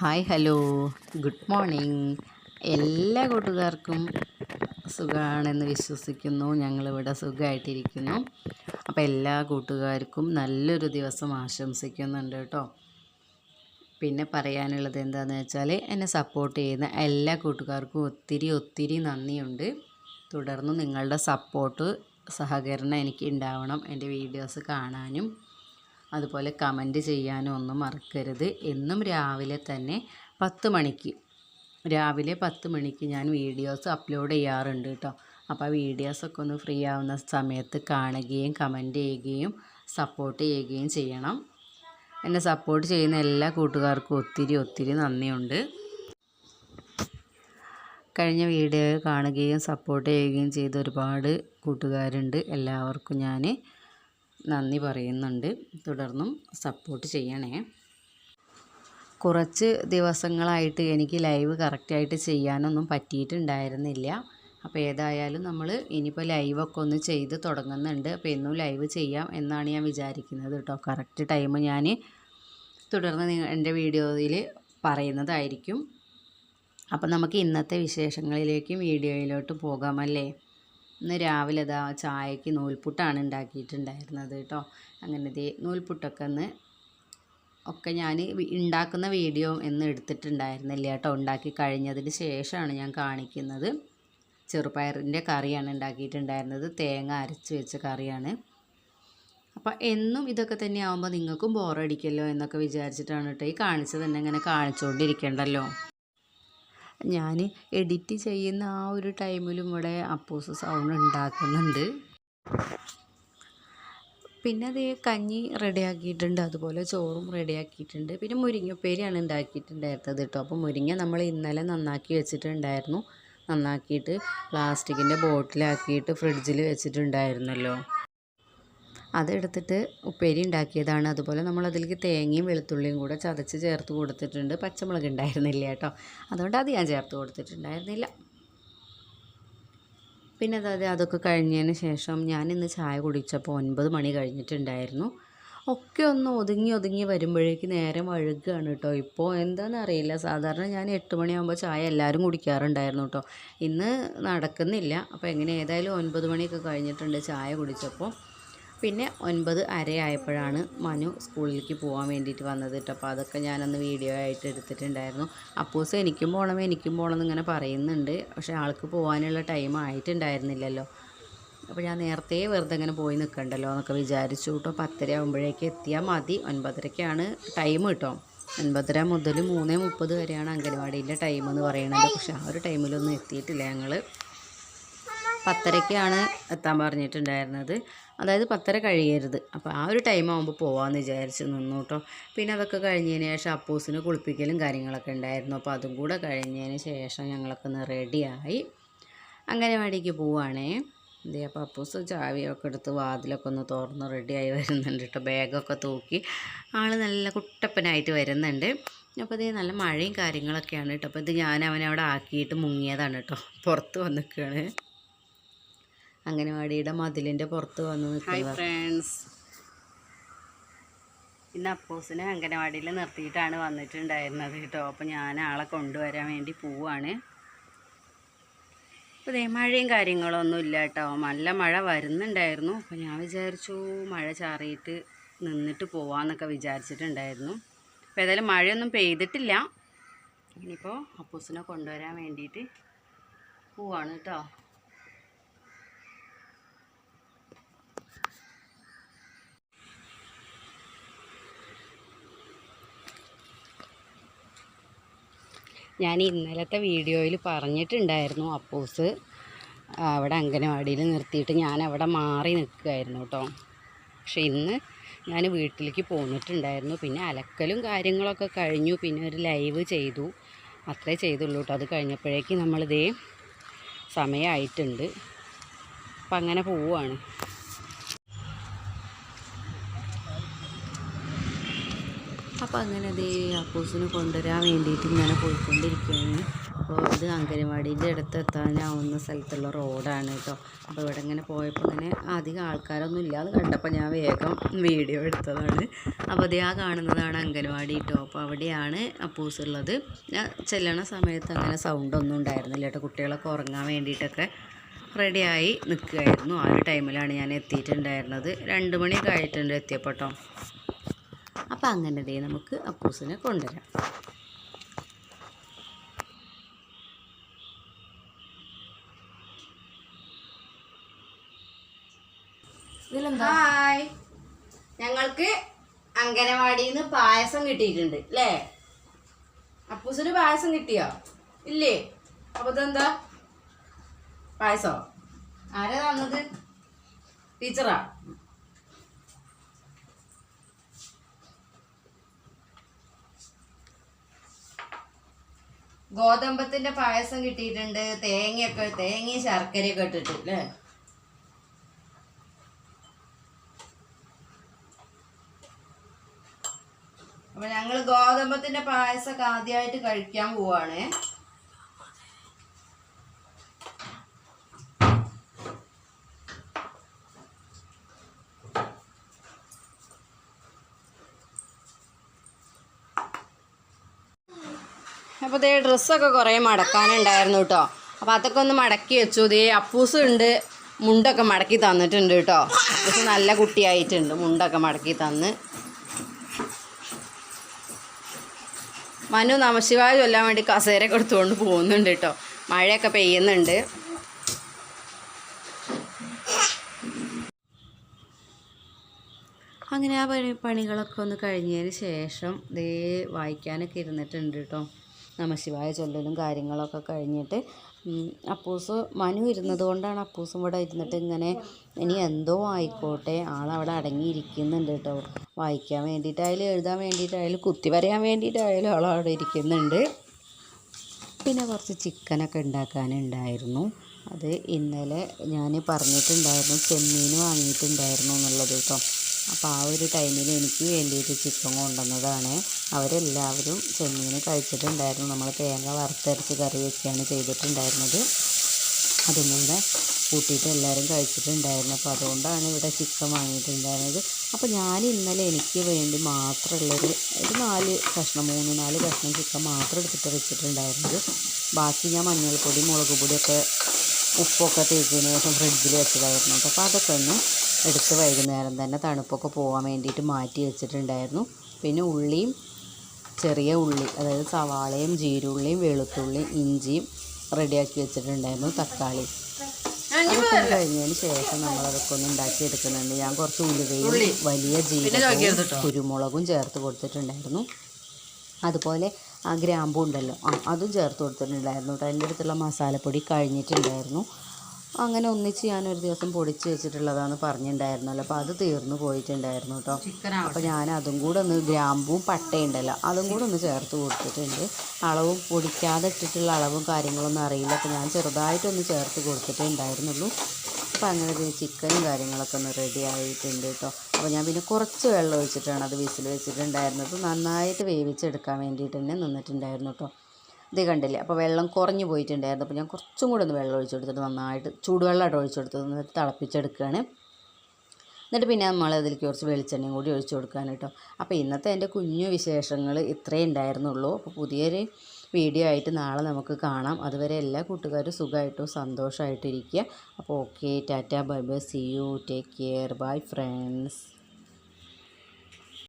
Hi hello. Good morning. എല്ലാ കൂട്ടുകാർക്കും സുഖമാണെന്ന് വിശ്വസിക്കുന്നു. ഞങ്ങളിവിടെ സുഖമായിട്ടിരിക്കുന്നു അപ്പോൾ എല്ലാ കൂട്ടുകാർക്കും നല്ലൊരു ദിവസം ആശംസിക്കുന്നുണ്ട് കേട്ടോ. പിന്നെ പറയാനുള്ളത് എന്താണെന്ന് വെച്ചാൽ എന്നെ സപ്പോർട്ട് ചെയ്യുന്ന എല്ലാ കൂട്ടുകാർക്കും ഒത്തിരി ഒത്തിരി നന്ദിയുണ്ട്. തുടർന്ന് നിങ്ങളുടെ സപ്പോർട്ട് സഹകരണം എനിക്ക് ഉണ്ടാവണം എന്റെ വീഡിയോസ് കാണാനും. അതുപോലെ കമന്റ് ചെയ്യാനും ഒന്നും മറക്കരുത്. എന്നും രാവിലെ തന്നെ പത്ത് മണിക്ക്. രാവിലെ പത്ത് മണിക്ക് ഞാൻ വീഡിയോസ് അപ്ലോഡ് ചെയ്യാറുണ്ട് കേട്ടോ. അപ്പോൾ ആ വീഡിയോസൊക്കെ ഒന്ന് ഫ്രീ ആവുന്ന സമയത്ത് കാണുകയും കമന്റ് ചെയ്യുകയും സപ്പോർട്ട് ചെയ്യുകയും ചെയ്യണം. എന്നെ സപ്പോർട്ട് ചെയ്യുന്ന എല്ലാ കൂട്ടുകാർക്കും ഒത്തിരി ഒത്തിരി നന്ദിയുണ്ട്. കഴിഞ്ഞ വീഡിയോ കാണുകയും സപ്പോർട്ട് ചെയ്യുകയും ചെയ്ത ഒരുപാട് കൂട്ടുകാരുണ്ട്. എല്ലാവർക്കും ഞാൻ നന്ദി പറയുന്നുണ്ട്. തുടർന്നും സപ്പോർട്ട് ചെയ്യണേ. കുറച്ച് ദിവസങ്ങളായിട്ട് എനിക്ക് ലൈവ് കറക്റ്റായിട്ട് ചെയ്യാനൊന്നും പറ്റിയിട്ടുണ്ടായിരുന്നില്ല. അപ്പോൾ ഏതായാലും നമ്മൾ ഇനിയിപ്പോൾ ലൈവൊക്കെ ഒന്ന് ചെയ്ത് തുടങ്ങുന്നുണ്ട്. അപ്പോൾ എന്നും ലൈവ് ചെയ്യാം എന്നാണ് ഞാൻ വിചാരിക്കുന്നത് കേട്ടോ. കറക്റ്റ് ടൈം ഞാൻ തുടർന്ന് എന്റെ വീഡിയോയിൽ പറയുന്നതായിരിക്കും. അപ്പോൾ നമുക്ക് ഇന്നത്തെ വിശേഷങ്ങളിലേക്കും വീഡിയോയിലോട്ട് പോകാമല്ലേ ഇന്ന് രാവിലെ ഇതാ ചായക്ക് നൂൽപുട്ടാണ് ഉണ്ടാക്കിയിട്ടുണ്ടായിരുന്നത് കേട്ടോ. അങ്ങനെ ദേ നൂൽപുട്ടൊക്കെ ഒന്ന് ഒക്കെ ഞാൻ ഉണ്ടാക്കുന്ന വീഡിയോ എന്ന് എടുത്തിട്ടുണ്ടായിരുന്നില്ല കേട്ടോ. ഉണ്ടാക്കി കഴിഞ്ഞതിന് ശേഷമാണ് ഞാൻ കാണിക്കുന്നത്. ചെറുപയറിന്റെ കറിയാണ് ഉണ്ടാക്കിയിട്ടുണ്ടായിരുന്നത്. തേങ്ങ അരച്ച് വെച്ച കറിയാണ്. അപ്പോൾ എന്നും ഇതൊക്കെ തന്നെ ആകുമ്പോൾ നിങ്ങൾക്കും ബോറടിക്കല്ലോ എന്നൊക്കെ വിചാരിച്ചിട്ടാണ് കേട്ടോ ഈ കാണിച്ചത്. തന്നെ ഇങ്ങനെ കാണിച്ചുകൊണ്ടിരിക്കണ്ടല്ലോ ഞാൻ എഡിറ്റ് ചെയ്യുന്ന ആ ഒരു ടൈമിലും ഇവിടെ അപ്പൂസ് സൗണ്ട് ഉണ്ടാക്കുന്നുണ്ട്. പിന്നെ അത് കഞ്ഞി റെഡിയാക്കിയിട്ടുണ്ട്. അതുപോലെ ചോറും റെഡിയാക്കിയിട്ടുണ്ട്. പിന്നെ മുരിങ്ങപ്പേരിയാണ് ഉണ്ടാക്കിയിട്ടുണ്ടായിരുന്നത് കേട്ടോ. അപ്പോൾ മുരിങ്ങ നമ്മൾ ഇന്നലെ നന്നാക്കി വെച്ചിട്ടുണ്ടായിരുന്നു. നന്നാക്കിയിട്ട് പ്ലാസ്റ്റിക്കിന്റെ ബോട്ടിലാക്കിയിട്ട് ഫ്രിഡ്ജിൽ വെച്ചിട്ടുണ്ടായിരുന്നല്ലോ. അതെടുത്തിട്ട് ഉപ്പേരി ഉണ്ടാക്കിയതാണ്. അതുപോലെ നമ്മൾ അതിലേക്ക് തേങ്ങയും വെളുത്തുള്ളിയും കൂടെ ചതച്ച് ചേർത്ത് കൊടുത്തിട്ടുണ്ട്. പച്ചമുളക് ഉണ്ടായിരുന്നില്ല കേട്ടോ. അതുകൊണ്ട് അത് ഞാൻ ചേർത്ത് കൊടുത്തിട്ടുണ്ടായിരുന്നില്ല. പിന്നെ അതായത് അതൊക്കെ കഴിഞ്ഞതിന് ശേഷം ഞാൻ ഇന്ന് ചായ കുടിച്ചപ്പോൾ ഒൻപത് മണി കഴിഞ്ഞിട്ടുണ്ടായിരുന്നു. ഒക്കെ ഒന്ന് ഒതുങ്ങി ഒതുങ്ങി വരുമ്പോഴേക്ക് നേരം വഴുകുകയാണ് കേട്ടോ. ഇപ്പോൾ എന്താണെന്ന് അറിയില്ല. സാധാരണ ഞാൻ എട്ട് മണിയാകുമ്പോൾ ചായ എല്ലാവരും കുടിക്കാറുണ്ടായിരുന്നു കേട്ടോ. ഇന്ന് നടക്കുന്നില്ല. അപ്പോൾ എങ്ങനെ ഏതായാലും ഒൻപത് മണിയൊക്കെ കഴിഞ്ഞിട്ടുണ്ട് ചായ കുടിച്ചപ്പോൾ. പിന്നെ ഒൻപത് അരയായപ്പോഴാണ് മനു സ്കൂളിലേക്ക് പോകാൻ വേണ്ടിയിട്ട് വന്നത് കേട്ടോ. അപ്പോൾ അതൊക്കെ ഞാനന്ന് വീഡിയോ ആയിട്ട് എടുത്തിട്ടുണ്ടായിരുന്നു. അപ്പൂസ് എനിക്കും പോകണം എനിക്കും പോകണം എന്നിങ്ങനെ പറയുന്നുണ്ട്. പക്ഷേ ആൾക്ക് പോകാനുള്ള ടൈം ആയിട്ടുണ്ടായിരുന്നില്ലല്ലോ. അപ്പോൾ ഞാൻ നേരത്തെ വെറുതെ ഇങ്ങനെ പോയി നിൽക്കണ്ടല്ലോ എന്നൊക്കെ വിചാരിച്ചു. കേട്ടോ പത്തര ആകുമ്പോഴേക്ക് എത്തിയാൽ മതി. ഒൻപതരയ്ക്കാണ് ടൈം കിട്ടോ. ഒൻപതര മുതൽ മൂന്ന് മുപ്പത് വരെയാണ് അംഗനവാടിയിലെ ടൈം എന്ന് പറയുന്നത്. പക്ഷേ ആ ഒരു ടൈമിലൊന്നും എത്തിയിട്ടില്ല ഞങ്ങൾ പത്തരയ്ക്കാണ് എത്താൻ പറഞ്ഞിട്ടുണ്ടായിരുന്നത്. അതായത് പത്തര കഴിയരുത്. അപ്പോൾ ആ ഒരു ടൈം ആകുമ്പോൾ പോകാമെന്ന് വിചാരിച്ച് നിന്നു കേട്ടോ പിന്നെ അതൊക്കെ കഴിഞ്ഞതിന് ശേഷം അപ്പൂസിന് കുളിപ്പിക്കലും കാര്യങ്ങളൊക്കെ ഉണ്ടായിരുന്നു. അപ്പോൾ അതും കൂടെ കഴിഞ്ഞതിന് ശേഷം ഞങ്ങളൊക്കെ ഒന്ന് റെഡിയായി അംഗനവാടിക്ക് പോവുകയാണേ എന്തേ അപ്പോൾ അപ്പൂസ് ചാവിയൊക്കെ എടുത്ത് വാതിലൊക്കെ ഒന്ന് തുറന്ന് റെഡിയായി വരുന്നുണ്ട് കേട്ടോ ബാഗൊക്കെ തൂക്കി ആൾ നല്ല കുട്ടപ്പനായിട്ട് വരുന്നുണ്ട്. അപ്പോൾ ഇത് നല്ല മഴയും കാര്യങ്ങളൊക്കെയാണ് കേട്ടോ അപ്പോൾ ഇത് ഞാൻ അവനെ അവിടെ ആക്കിയിട്ട് മുങ്ങിയതാണ് കേട്ടോ പുറത്ത് വന്ന് നിൽക്കുകയാണ് അംഗനവാടിയുടെ മതിലിന്റെ പുറത്ത് വന്ന് ഫ്രണ്ട്സ്. ഇന്ന് അപ്പോസിനെ അംഗനവാടിയിൽ നിർത്തിയിട്ടാണ് വന്നിട്ടുണ്ടായിരുന്നത് കേട്ടോ. അപ്പോൾ ഞാൻ ആളെ കൊണ്ടുവരാൻ വേണ്ടി പോവാണ്. അപ്പോൾ ഇതേ മഴയും കാര്യങ്ങളൊന്നും ഇല്ല കേട്ടോ. നല്ല മഴ വരുന്നുണ്ടായിരുന്നു. അപ്പോൾ ഞാൻ വിചാരിച്ചു മഴ ചാറിയിട്ട് നിന്നിട്ട് പോവാന്നൊക്കെ വിചാരിച്ചിട്ടുണ്ടായിരുന്നു. അപ്പോൾ ഏതായാലും മഴയൊന്നും പെയ്തിട്ടില്ല. ഇനിയിപ്പോൾ അപ്പൂസിനെ കൊണ്ടുവരാൻ വേണ്ടിയിട്ട് പോവാണ് കേട്ടോ. ഞാൻ ഇന്നലത്തെ വീഡിയോയിൽ പറഞ്ഞിട്ടുണ്ടായിരുന്നു അപ്പോസ് അവിടെ അംഗനവാടിയിൽ നിർത്തിയിട്ട് ഞാൻ അവിടെ മാറി നിൽക്കുമായിരുന്നു കേട്ടോ. പക്ഷെ ഇന്ന് ഞാൻ വീട്ടിലേക്ക് പോന്നിട്ടുണ്ടായിരുന്നു. പിന്നെ അലക്കലും കാര്യങ്ങളൊക്കെ കഴിഞ്ഞു. പിന്നെ ഒരു ലൈവ് ചെയ്തു. അത്രേ ചെയ്തുള്ളൂ കേട്ടോ. അത് കഴിഞ്ഞപ്പോഴേക്ക് നമ്മളിതേ സമയമായിട്ടുണ്ട്. അപ്പം അങ്ങനെ പോവുകയാണ്. അപ്പോൾ അങ്ങനെ ദേ അപ്പൂസിന് കൊണ്ടുവരാൻ വേണ്ടിയിട്ട് ഇങ്ങനെ പോയിക്കൊണ്ടിരിക്കുകയാണ്. അപ്പോൾ ഇത് അംഗനവാടീന്റെ അടുത്ത് എത്താനാവുന്ന സ്ഥലത്തുള്ള റോഡാണ് കേട്ടോ. അപ്പോൾ ഇവിടെ ഇങ്ങനെ പോയപ്പോൾ ഇങ്ങനെ അധികം ആൾക്കാരൊന്നും ഇല്ലാതെ കണ്ടപ്പോൾ ഞാൻ വേഗം വീഡിയോ എടുത്തതാണ്. അപ്പോൾ അതേ ആ കാണുന്നതാണ് അംഗനവാടി കേട്ടോ. അപ്പോൾ അവിടെയാണ് അപ്പൂസ് ഉള്ളത്. ഞാൻ ചെല്ലണ സമയത്ത് അങ്ങനെ സൗണ്ടൊന്നും ഉണ്ടായിരുന്നില്ല കേട്ടോ. കുട്ടികളൊക്കെ ഉറങ്ങാൻ വേണ്ടിയിട്ടൊക്കെ റെഡിയായി നിൽക്കുകയായിരുന്നു. ആ ഒരു ടൈമിലാണ് ഞാൻ എത്തിയിട്ടുണ്ടായിരുന്നത്. രണ്ട് മണിയൊക്കെ ആയിട്ടുണ്ട് എത്തിയപ്പോൾ കേട്ടോ. അപ്പോൾ അങ്ങനെ ദേ നമുക്ക് അപ്പൂസിനെ കൊണ്ടുവരാം. ഹായ്. ഞങ്ങൾക്ക് അംഗനവാടിയിൽ നിന്ന് പായസം കിട്ടിയിട്ടുണ്ട് അല്ലേ അപ്പൂസിന് പായസം കിട്ടിയോ? ഇല്ലേ? അപ്പൊ ഇതെന്താ? പായസോ? ആരാ തന്നത്? ടീച്ചറാ? ഗോതമ്പത്തിന്റെ പായസം കിട്ടിയിട്ടുണ്ട്. തേങ്ങയൊക്കെ തേങ്ങയും ശർക്കരയൊക്കെ ഇട്ടിട്ട് അല്ലേ അപ്പൊ ഞങ്ങൾ ഗോതമ്പത്തിന്റെ പായസമൊക്കെ ആദ്യമായിട്ട് കഴിക്കാൻ പോവാണ്. അപ്പോൾ ദേ ഡ്രസ്സൊക്കെ കുറേ മടക്കാനുണ്ടായിരുന്നു കേട്ടോ അപ്പോൾ അതൊക്കെ ഒന്ന് മടക്കി വെച്ചു. ദേ അപ്പൂസ് ഉണ്ട് മുണ്ടൊക്കെ മടക്കി തന്നിട്ടുണ്ട് കേട്ടോ അപ്പൂസ് നല്ല കുട്ടിയായിട്ടുണ്ട്. മുണ്ടൊക്കെ മടക്കി തന്ന്. മനു നമശിവായ ചൊല്ലാൻ വേണ്ടി കസേര കൊടുത്തുകൊണ്ട് പോകുന്നുണ്ട് കേട്ടോ മഴയൊക്കെ പെയ്യുന്നുണ്ട്. അങ്ങനെ ആ പണി പണികളൊക്കെ ഒന്ന് കഴിഞ്ഞതിന് ശേഷം ദേ വായിക്കാനൊക്കെ ഇരുന്നിട്ടുണ്ട് കേട്ടോ നമശിവായ ചൊല്ലലും കാര്യങ്ങളൊക്കെ കഴിഞ്ഞിട്ട് അപ്പൂസ് മനു ഇരുന്നത് കൊണ്ടാണ് അപ്പൂസും ഇവിടെ ഇരുന്നിട്ട് ഇങ്ങനെ ഇനി എന്തോ ആയിക്കോട്ടെ ആളവിടെ അടങ്ങിയിരിക്കുന്നുണ്ട് കേട്ടോ വായിക്കാൻ വേണ്ടിയിട്ടായാലും എഴുതാൻ വേണ്ടിയിട്ടായാലും കുത്തി വരയാൻ വേണ്ടിയിട്ടായാലും ആളവിടെ ഇരിക്കുന്നുണ്ട്. പിന്നെ കുറച്ച് ചിക്കനൊക്കെ ഉണ്ടാക്കാനുണ്ടായിരുന്നു. അത് ഇന്നലെ ഞാൻ പറഞ്ഞിട്ടുണ്ടായിരുന്നു ചെമ്മീൻ വാങ്ങിയിട്ടുണ്ടായിരുന്നു എന്നുള്ളത് കേട്ടോ അപ്പോൾ ആ ഒരു ടൈമിൽ എനിക്ക് വേണ്ടിയിട്ട് ചിക്കൻ കൊണ്ടുവന്നതാണ്. അവരെല്ലാവരും ചെമ്മീൻ കഴിച്ചിട്ടുണ്ടായിരുന്നു. നമ്മൾ തേങ്ങ വറുത്തരച്ച് കറി വെച്ചാണ് ചെയ്തിട്ടുണ്ടായിരുന്നത്. അതും കൂടെ കൂട്ടിയിട്ട് എല്ലാവരും കഴിച്ചിട്ടുണ്ടായിരുന്നു. അപ്പോൾ അതുകൊണ്ടാണ് ഇവിടെ ചിക്കൻ വാങ്ങിയിട്ടുണ്ടായിരുന്നത്. അപ്പോൾ ഞാൻ ഇന്നലെ എനിക്ക് വേണ്ടി മാത്രമുള്ളൊരു ഒരു നാല് കഷ്ണം മൂന്ന് നാല് കഷ്ണം ചിക്കൻ മാത്രം എടുത്തിട്ട് വെച്ചിട്ടുണ്ടായിരുന്നത്. ബാക്കി ഞാൻ മഞ്ഞൾപ്പൊടി മുളക് പൊടിയൊക്കെ ഉപ്പൊക്കെ തേച്ചതിന് ശേഷം ഫ്രിഡ്ജിൽ വെച്ചതായിരുന്നു. അപ്പോൾ അതൊക്കെ ഒന്ന് എടുത്ത് വൈകുന്നേരം തന്നെ തണുപ്പൊക്കെ പോകാൻ വേണ്ടിയിട്ട് മാറ്റി വെച്ചിട്ടുണ്ടായിരുന്നു. പിന്നെ ഉള്ളിയും ചെറിയ ഉള്ളി അതായത് സവാളയും ജീരുള്ളിയും വെളുത്തുള്ളിയും ഇഞ്ചിയും റെഡിയാക്കി വെച്ചിട്ടുണ്ടായിരുന്നു തക്കാളി. അതൊക്കെ കഴിഞ്ഞതിന് ശേഷം നമ്മളതൊക്കെ ഒന്ന് ഉണ്ടാക്കി എടുക്കുന്നുണ്ട്. ഞാൻ കുറച്ച് ഉലുവയും വലിയ ജീരകവും കുരുമുളകും ചേർത്ത് കൊടുത്തിട്ടുണ്ടായിരുന്നു. അതുപോലെ ആ ഗ്രാമ്പു ഉണ്ടല്ലോ ആ അതും ചേർത്ത് കൊടുത്തിട്ടുണ്ടായിരുന്നു കേട്ടോ എന്റെ അടുത്തുള്ള മസാലപ്പൊടി കഴിഞ്ഞിട്ടുണ്ടായിരുന്നു. അങ്ങനെ ഒന്നിച്ച് ഞാൻ ഒരു ദിവസം പൊടിച്ച് വെച്ചിട്ടുള്ളതാണ് പറഞ്ഞിട്ടുണ്ടായിരുന്നല്ലോ അപ്പോൾ അത് തീർന്നു പോയിട്ടുണ്ടായിരുന്നു കേട്ടോ അപ്പോൾ ഞാൻ അതും കൂടെ ഒന്ന് ഗ്രാമ്പും പട്ടയുണ്ടല്ലോ അതും കൂടെ ഒന്ന് ചേർത്ത് കൊടുത്തിട്ടുണ്ട്. അളവും പൊടിക്കാതെ ഇട്ടിട്ടുള്ള അളവും കാര്യങ്ങളൊന്നും അറിയില്ല. അപ്പോൾ ഞാൻ ചെറുതായിട്ടൊന്ന് ചേർത്ത് കൊടുത്തിട്ടേ ഉണ്ടായിരുന്നുള്ളൂ അപ്പോൾ അങ്ങനെ ഇത് ചിക്കനും കാര്യങ്ങളൊക്കെ ഒന്ന് റെഡി ആയിട്ടുണ്ട് കേട്ടോ അപ്പോൾ ഞാൻ പിന്നെ കുറച്ച് വെള്ളം ഒഴിച്ചിട്ടാണ് അത് വിസിൽ വെച്ചിട്ടുണ്ടായിരുന്നത്. നന്നായിട്ട് വേവിച്ചെടുക്കാൻ വേണ്ടിയിട്ട് തന്നെ നിന്നിട്ടുണ്ടായിരുന്നു കേട്ടോ ഇത് കണ്ടില്ലേ? അപ്പോൾ വെള്ളം കുറഞ്ഞു പോയിട്ടുണ്ടായിരുന്നു. അപ്പോൾ ഞാൻ കുറച്ചും കൂടെ ഒന്ന് വെള്ളം ഒഴിച്ചു കൊടുത്തിട്ട് നന്നായിട്ട് ചൂടുവെള്ളമായിട്ട് ഒഴിച്ചു കൊടുത്തത് തിളപ്പിച്ചെടുക്കുകയാണ്. എന്നിട്ട് പിന്നെ നമ്മൾ അതിൽ കുറച്ച് വെളിച്ചെണ്ണയും കൂടി ഒഴിച്ചു കൊടുക്കാൻ കേട്ടോ. അപ്പോൾ ഇന്നത്തെ എന്റെ കുഞ്ഞു വിശേഷങ്ങൾ ഇത്രയേ ഉണ്ടായിരുന്നുള്ളൂ. അപ്പോൾ പുതിയൊരു വീഡിയോ ആയിട്ട് നാളെ നമുക്ക് കാണാം. അതുവരെ എല്ലാ കൂട്ടുകാരും സുഖമായിട്ടും സന്തോഷമായിട്ടിരിക്കുക. അപ്പോൾ okay tata bye bye see you take care bye friends.